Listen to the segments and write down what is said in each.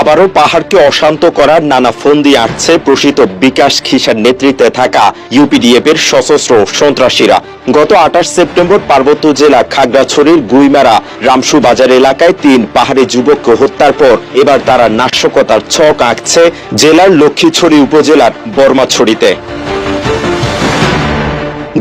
আবারও পাহাড়কে অশান্ত করার নানা ফন্দি আঁটছে প্রসিত বিকাশ খিসার নেতৃত্বে থাকা ইউপিডিএফ এর সশস্ত্র সন্ত্রাসীরা। গত আঠাশ সেপ্টেম্বর পার্বত্য জেলা খাগড়াছড়ির গুইমারা রামসু বাজার এলাকায় তিন পাহাড়ি যুবককে হত্যার পর এবার তারা নাশকতার ছক আঁকছে জেলার লক্ষ্মীছড়ি উপজেলার বর্মাছড়িতে।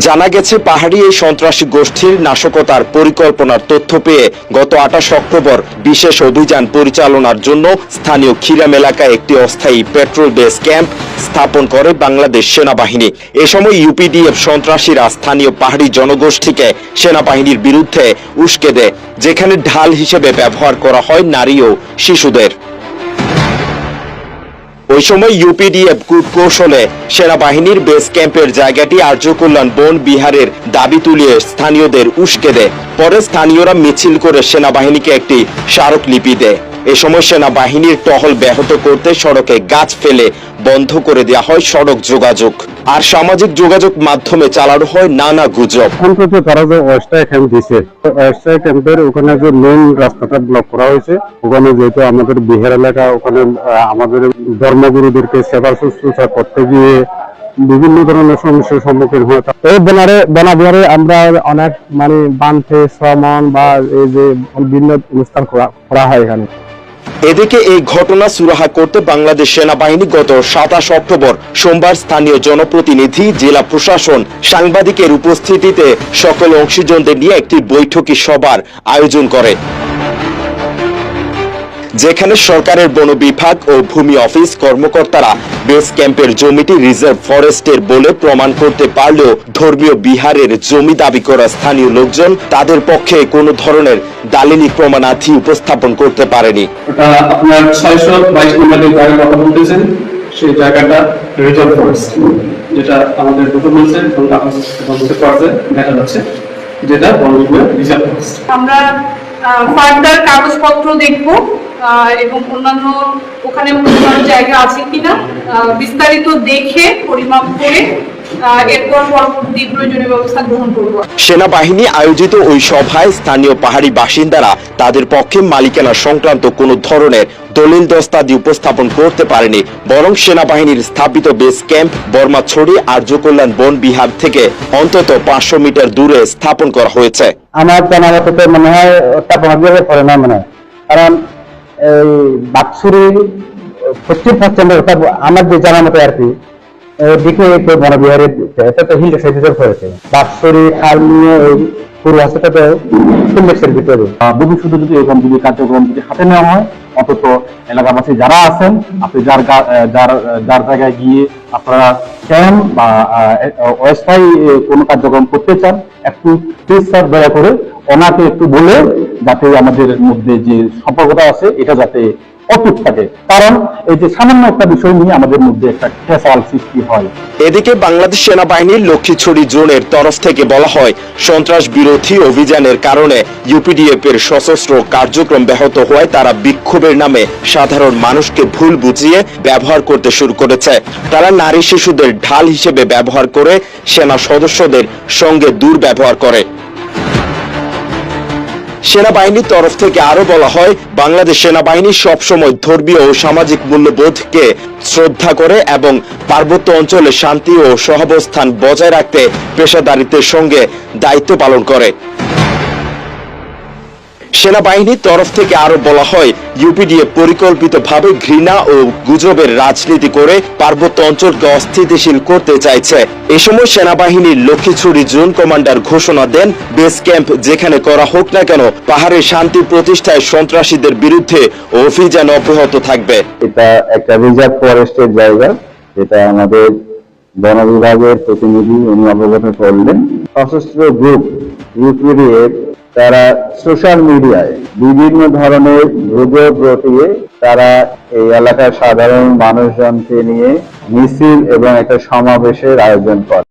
জানা গেছে, পাহাড়ি এই সন্ত্রাসী গোষ্ঠীর নাশকতার পরিকল্পনার তথ্য পেয়ে গত আঠাশ অক্টোবর বিশেষ অভিযান পরিচালনার জন্য স্থানীয় খিরাম এলাকায় একটি অস্থায়ী পেট্রোল বেস ক্যাম্প স্থাপন করে বাংলাদেশ সেনাবাহিনী। এ সময় ইউপিডিএফ সন্ত্রাসীরা স্থানীয় পাহাড়ি জনগোষ্ঠীকে সেনাবাহিনীর বিরুদ্ধে উস্কে দেয়, যেখানে ঢাল হিসেবে ব্যবহার করা হয় নারী ও শিশুদের। ওই সময় ইউপিডিএফ কূটকৌশলে সেনাবাহিনীর বেস ক্যাম্পের জায়গাটি আর্য কল্যাণ বন বিহারের দাবি তুলিয়ে স্থানীয়দের উস্কে দেয়। পরে স্থানীয়রা মিছিল করে সেনাবাহিনীকে একটি স্মারকলিপি দেয়। এ সময় সেনাবাহিনীর টহল ব্যাহত করতে সড়কে গাছ ফেলে বন্ধ করে দেওয়া হয় সড়ক যোগাযোগ। আর সামাজিক যোগাযোগ মাধ্যমে চালানো হয় নানা গুজব। তারা যে অস্থায়ী ক্যাম্প দিছে অস্থায়ী ক্যাম্পের ওখানে যে মেন রাস্তাটা ব্লক করা হয়েছে, ওখানে যেহেতু আমাদের বিহার এলাকা, ওখানে আমাদের ধর্মগুরুদেরকে সেবা শুশ্রূষা করতে গিয়ে বিভিন্ন ধরনের সমস্যার সম্মুখীন হয়। এই বনারে বনাবিহারে আমরা অনেক মানে বানতে, শ্রমণ বা এই যে বিভিন্ন অনুষ্ঠান করা হয় এখানে। এদিকে এই ঘটনা সুরাহা করতে বাংলাদেশ সেনাবাহিনী গত সাতাশ অক্টোবর সোমবার স্থানীয় জনপ্রতিনিধি, জেলা প্রশাসন, সাংবাদিকের উপস্থিতিতে সকল অংশীজনদের নিয়ে একটি বৈঠকি সভার আয়োজন করে। যেখানে সরকারের বন বিভাগ ও ভূমি অফিস কর্মকর্তারা বেস ক্যাম্পের জমিটি রিজার্ভ ফরেস্টের বলে প্রমাণ করতে পারলেও ধর্মীয় বিহারের জমি দাবি করা স্থানীয় লোকজন তাদের পক্ষে কোনো ধরনের দালিলিক প্রমাণার্থী উপস্থাপন করতে পারেনি। আপনার ছয়শো বাইশ নম্বরের জায়গায় কথা বলতেছেন সেই জায়গাটা রিজার্ভ ফরেস্ট যেটা আমাদের ডকুমেন্টসে দেখা যাচ্ছে যেটা বনবিভাগ রিজার্ভ ফরেস্ট। আমরা ফার্দার কাগজপত্র দেখব। এবং অন্যান্য ওখানে অন্যান্য জায়গা আছে কিনা বিস্তারিত দেখে পরিমাপ করে আহ, এরপর পরবর্তী প্রয়োজনীয় ব্যবস্থা গ্রহণ করব। সেনাবাহিনী আয়োজিত ওই সভায় স্থানীয় পাহাড়ি বাসিন্দারা তাদের পক্ষে মালিকানা সংক্রান্ত কোনো ধরনের দলিল দস্তাদি উপস্থাপন করতে পারেনি বরং সেনাবাহিনীর স্থাপিত বেস ক্যাম্প বর্মাছড়ি আর্য কল্যাণ বন বিহার থেকে অন্তত পাঁচশো মিটার দূরে স্থাপন করা হয়েছে। আমার জানা মনে হয় মনে হয়। কারণ বাক্সুরি, পশ্চিম পশ্চিমে ওটা আমার যে জানা মতে আর কি দিকে তো বনবিহারে, এটা তো হিল সাইডের হয়েছে বাক্সুরি খাল নিয়ে পুরো তো হিলের ভিতরে। শুধু যদি এরকম যদি কার্যক্রম যদি হাতে নেওয়া হয়, অন্তত এলাকাবাসী যারা আছেন, আপনি যার যার যার জায়গায় গিয়ে আপনারা ক্যাম্প বা অস্থায়ী কোনো কার্যক্রম করতে চান, একটু প্লিজ স্যার দয়া করে ওনাকে একটু বলে যাতে আমাদের মধ্যে যে সম্পর্কটা আছে, এটা যাতে অটুট থাকে। কারণ এই যে সামান্য একটা বিষয় নিয়ে আমাদের মধ্যে একটা ফেসাল সৃষ্টি হয়। এদিকে বাংলাদেশ সেনাবাহিনীর লক্ষ্মীছড়ি জোনের তরফ থেকে বলা হয়, সন্ত্রাস বিরোধী অভিযানের কারণে ইউপিডিএফ এর সশস্ত্র কার্যক্রম ব্যাহত হওয়ায় তারা বিক্ষোভের নামে সাধারণ মানুষকে ভুল বুঝিয়ে ব্যবহার করতে শুরু করেছে। তারা নারী শিশুদের ঢাল হিসেবে ব্যবহার করে সেনা সদস্যদের সঙ্গে দুর্ব্যবহার করে। সেনাবাহিনীর তরফ থেকে আরও বলা হয়, বাংলাদেশ সেনাবাহিনী সবসময় ধর্মীয় ও সামাজিক মূল্যবোধকে শ্রদ্ধা করে এবং পার্বত্য অঞ্চলে শান্তি ও সহাবস্থান বজায় রাখতে পেশাদারিত্বের সঙ্গে দায়িত্ব পালন করে। সেনাবাহিনীর তরফ থেকে আরও বলা হয় ইউপিডিএ পরিকল্পিতভাবে ঘৃণা ও গুজবের রাজনীতি করে পার্বত্য অঞ্চলকে অস্থিতিশীল করতে চাইছে। এ সময় সেনাবাহিনীর লক্ষ্মীছড়ি জোন কমান্ডার ঘোষণা দেন, বেস ক্যাম্প যেখানে করা হোক না কেন পাহাড়ে শান্তি প্রতিষ্ঠায় সন্ত্রাসীদের বিরুদ্ধে অভিযান অব্যাহত থাকবে। এটা একটা রিজার্ভ ফরেস্টের জায়গা, যেটা আমাদের বন বিভাগের প্রতিনিধি উনি অবগত করলেন। সশস্ত্র গ্রুপ, ইউপিডিএফ তারা সোশ্যাল মিডিয়ায় বিভিন্ন ধরনের গুজব রটিয়ে তারা এই এলাকার সাধারণ মানুষজনকে নিয়ে মিছিল এবং একটা সমাবেশের আয়োজন করে।